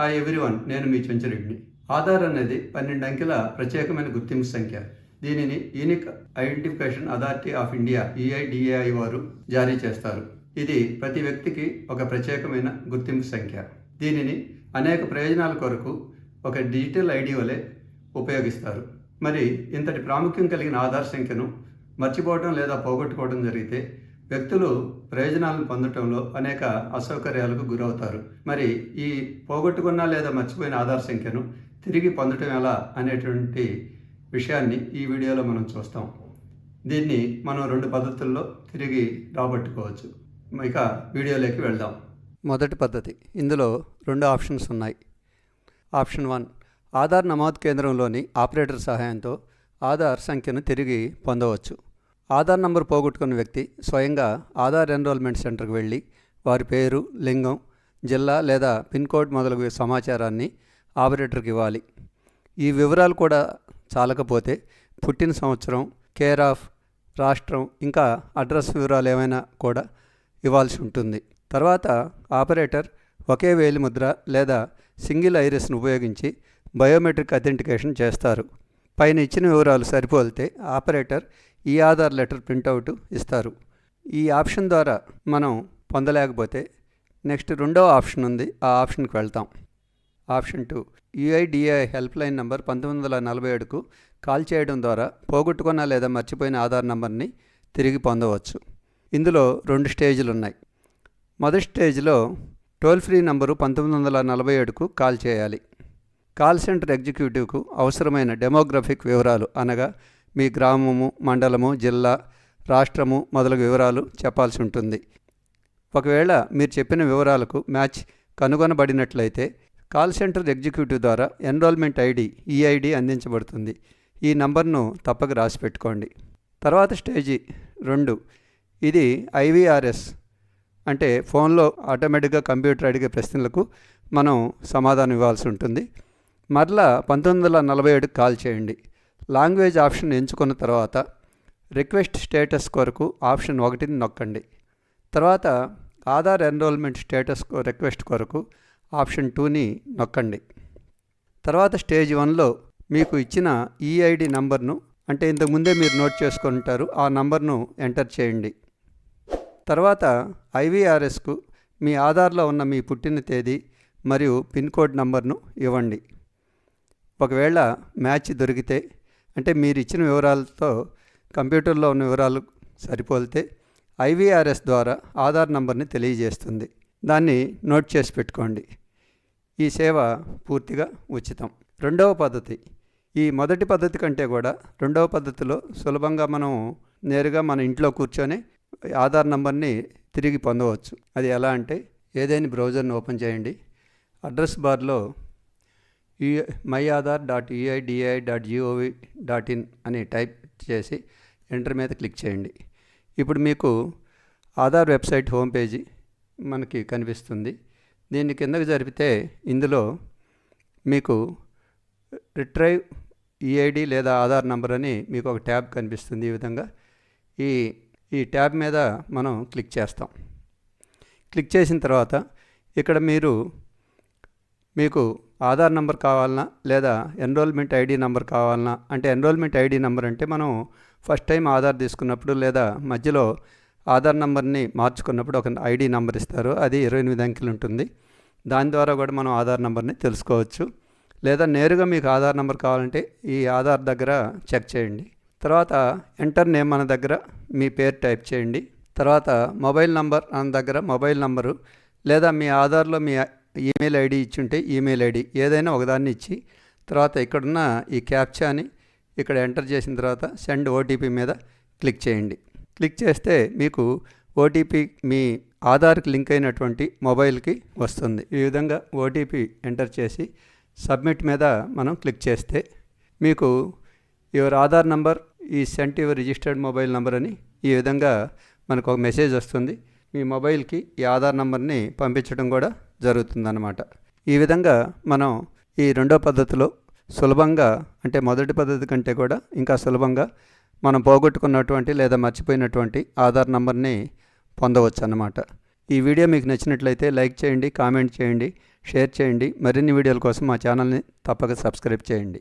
Hi everyone నేను మీ చెంచరెడ్డిని ఆధార్ అనేది పన్నెండు అంకెల ప్రత్యేకమైన గుర్తింపు సంఖ్య. దీనిని unique identification authority of India UIDAI వారు జారీ చేస్తారు. ఇది ప్రతి వ్యక్తికి ఒక ప్రత్యేకమైన గుర్తింపు సంఖ్య. దీనిని అనేక ప్రయోజనాల కొరకు ఒక డిజిటల్ ఐడి వలె ఉపయోగిస్తారు. మరి ఇంతటి ప్రాముఖ్యం కలిగిన ఆధార్ సంఖ్యను మర్చిపోవడం లేదా పోగొట్టుకోవడం జరిగితే వ్యక్తులు ప్రయోజనాలను పొందటంలో అనేక అసౌకర్యాలకు గురవుతారు. మరి ఈ పోగొట్టుకున్న లేదా మర్చిపోయిన ఆధార్ సంఖ్యను తిరిగి పొందటం ఎలా అనేటువంటి విషయాన్ని ఈ వీడియోలో మనం చూస్తాం. దీన్ని మనం రెండు పద్ధతుల్లో తిరిగి రాబట్టుకోవచ్చు. ఇక వీడియోలోకి వెళ్దాం. మొదటి పద్ధతి. ఇందులో రెండు ఆప్షన్స్ ఉన్నాయి. ఆప్షన్ వన్ ఆధార్ నమోదు కేంద్రంలోని ఆపరేటర్ సహాయంతో ఆధార్ సంఖ్యను తిరిగి పొందవచ్చు. ఆధార్ నంబర్ పోగొట్టుకున్న వ్యక్తి స్వయంగా ఆధార్ ఎన్రోల్మెంట్ సెంటర్కి వెళ్ళి వారి పేరు లింగం జిల్లా లేదా పిన్ కోడ్ మొదలగు సమాచారాన్ని ఆపరేటర్కి ఇవ్వాలి. ఈ వివరాలు కూడా చాలకపోతే పుట్టిన సంవత్సరం కేర్ ఆఫ్ రాష్ట్రం ఇంకా అడ్రస్ వివరాలు ఏమైనా కూడా ఇవ్వాల్సి ఉంటుంది. తర్వాత ఆపరేటర్ ఒకే వేలిముద్ర లేదా సింగిల్ ఐరిస్ను ఉపయోగించి బయోమెట్రిక్ అథెంటికేషన్ చేస్తారు. పైన ఇచ్చిన వివరాలు సరిపోలితే ఆపరేటర్ ఈ ఆధార్ లెటర్ ప్రింటౌట్ ఇస్తారు. ఈ ఆప్షన్ ద్వారా మనం పొందలేకపోతే నెక్స్ట్ రెండో ఆప్షన్ ఉంది. ఆ ఆప్షన్కి వెళ్తాం. Option two. UIDAI helpline number పంతొమ్మిది వందల నలభై ఏడుకు కాల్ చేయడం ద్వారా పోగొట్టుకున్న లేదా మర్చిపోయిన ఆధార్ నంబర్ని తిరిగి పొందవచ్చు. ఇందులో రెండు స్టేజ్లు ఉన్నాయి. మొదటి స్టేజ్లో టోల్ ఫ్రీ నంబరు పంతొమ్మిది వందల నలభై ఏడుకు కాల్ చేయాలి. కాల్ సెంటర్ ఎగ్జిక్యూటివ్కు అవసరమైన డెమోగ్రఫిక్ వివరాలు అనగా మీ గ్రామము మండలము జిల్లా రాష్ట్రము మొదలగు వివరాలు చెప్పాల్సి ఉంటుంది. ఒకవేళ మీరు చెప్పిన వివరాలకు మ్యాచ్ కనుగొనబడినట్లయితే కాల్ సెంటర్ ఎగ్జిక్యూటివ్ ద్వారా ఎన్రోల్మెంట్ ఐడి ఈఐడి అందించబడుతుంది. ఈ నంబర్ను తప్పక రాసి పెట్టుకోండి తర్వాత స్టేజీ రెండు. ఇది ఐవీఆర్ఎస్ అంటే ఫోన్లో ఆటోమేటిక్గా కంప్యూటర్ అడిగే ప్రశ్నలకు మనం సమాధానం ఇవ్వాల్సి ఉంటుంది. మరలా పంతొమ్మిది వందల నలభై ఏడుకి కాల్ చేయండి. లాంగ్వేజ్ ఆప్షన్ ఎంచుకున్న తర్వాత రిక్వెస్ట్ స్టేటస్ కొరకు ఆప్షన్ ఒకటిని నొక్కండి. తర్వాత ఆధార్ ఎన్రోల్మెంట్ స్టేటస్ రిక్వెస్ట్ కొరకు ఆప్షన్ టూని నొక్కండి. తర్వాత స్టేజ్ వన్లో మీకు ఇచ్చిన ఈఐడి నంబర్ను అంటే ఇంతకుముందే మీరు నోట్ చేసుకుంటారు ఆ నంబర్ను ఎంటర్ చేయండి. తర్వాత ఐవీఆర్ఎస్కు మీ ఆధార్లో ఉన్న మీ పుట్టిన తేదీ మరియు పిన్ కోడ్ నంబర్ను ఇవ్వండి. ఒకవేళ మ్యాచ్ దొరికితే అంటే మీరు ఇచ్చిన వివరాలతో కంప్యూటర్లో ఉన్న వివరాలు సరిపోలితే ఐవీఆర్ఎస్ ద్వారా ఆధార్ నంబర్ని తెలియజేస్తుంది. దాన్ని నోట్ చేసి పెట్టుకోండి. ఈ సేవ పూర్తిగా ఉచితం. రెండవ పద్ధతి. ఈ మొదటి పద్ధతి కంటే కూడా రెండవ పద్ధతిలో సులభంగా మనం నేరుగా మన ఇంట్లో కూర్చొని ఆధార్ నంబర్ని తిరిగి పొందవచ్చు. అది ఎలా అంటే ఏదైనా బ్రౌజర్ని ఓపెన్ చేయండి. అడ్రస్ బార్లో ఈ my Aadhaar dot UIDAI dot gov dot in అని టైప్ చేసి ఎంటర్ మీద క్లిక్ చేయండి. ఇప్పుడు మీకు ఆధార్ వెబ్సైట్ హోమ్ పేజీ మనకి కనిపిస్తుంది. దీన్ని కిందకి జరిపితే ఇందులో మీకు రిట్రైవ్ ఈఐడి లేదా ఆధార్ నంబర్ అని మీకు ఒక ట్యాబ్ కనిపిస్తుంది ఈ విధంగా. ఈ ఈ ట్యాబ్ మీద మనం క్లిక్ చేస్తాం. క్లిక్ చేసిన తర్వాత ఇక్కడ మీరు మీకు ఆధార్ నంబర్ కావాలన్నా లేదా ఎన్రోల్మెంట్ ఐడి నంబర్ కావాలన్నా అంటే ఎన్రోల్మెంట్ ఐడి నంబర్ అంటే మనం ఫస్ట్ టైం ఆధార్ తీసుకున్నప్పుడు లేదా మధ్యలో ఆధార్ నంబర్ని మార్చుకున్నప్పుడు ఒక ఐడి నంబర్ ఇస్తారు. అది ఇరవై ఎనిమిది అంకెలు ఉంటుంది. దాని ద్వారా కూడా మనం ఆధార్ నంబర్ని తెలుసుకోవచ్చు. లేదా నేరుగా మీకు ఆధార్ నంబర్ కావాలంటే ఈ ఆధార్ దగ్గర చెక్ చేయండి. తర్వాత ఎంటర్ నేమ్ మన దగ్గర మీ పేరు టైప్ చేయండి. తర్వాత మొబైల్ నంబర్ అన్న దగ్గర మొబైల్ నంబరు లేదా మీ ఆధార్లో మీ ఈమెయిల్ ఐడి ఇచ్చుంటే ఈమెయిల్ ఐడి ఏదైనా ఒకదాన్ని ఇచ్చి తర్వాత ఇక్కడున్న ఈ క్యాప్చాని ఇక్కడ ఎంటర్ చేసిన తర్వాత సెండ్ ఓటీపీ మీద క్లిక్ చేయండి. క్లిక్ చేస్తే మీకు ఓటీపీ మీ ఆధార్కి లింక్ అయినటువంటి మొబైల్కి వస్తుంది. ఈ విధంగా ఓటీపీ ఎంటర్ చేసి సబ్మిట్ మీద మనం క్లిక్ చేస్తే మీకు యువర్ ఆధార్ నంబర్ ఈ sent your registered mobile number అని ఈ విధంగా మనకు ఒక మెసేజ్ వస్తుంది. మీ మొబైల్కి ఈ ఆధార్ నంబర్ని పంపించడం కూడా జరుగుతుందన్నమాట. ఈ విధంగా మనం ఈ రెండో పద్ధతిలో సులభంగా అంటే మొదటి పద్ధతి కంటే కూడా ఇంకా సులభంగా మనం పోగొట్టుకున్నటువంటి లేదా మర్చిపోయినటువంటి ఆధార్ నంబర్ని పొందవచ్చు అన్నమాట ఈ వీడియో మీకు నచ్చినట్లయితే లైక్ చేయండి కామెంట్ చేయండి షేర్ చేయండి. మరిన్ని వీడియోల కోసం మా ఛానల్ని తప్పక సబ్స్క్రైబ్ చేయండి.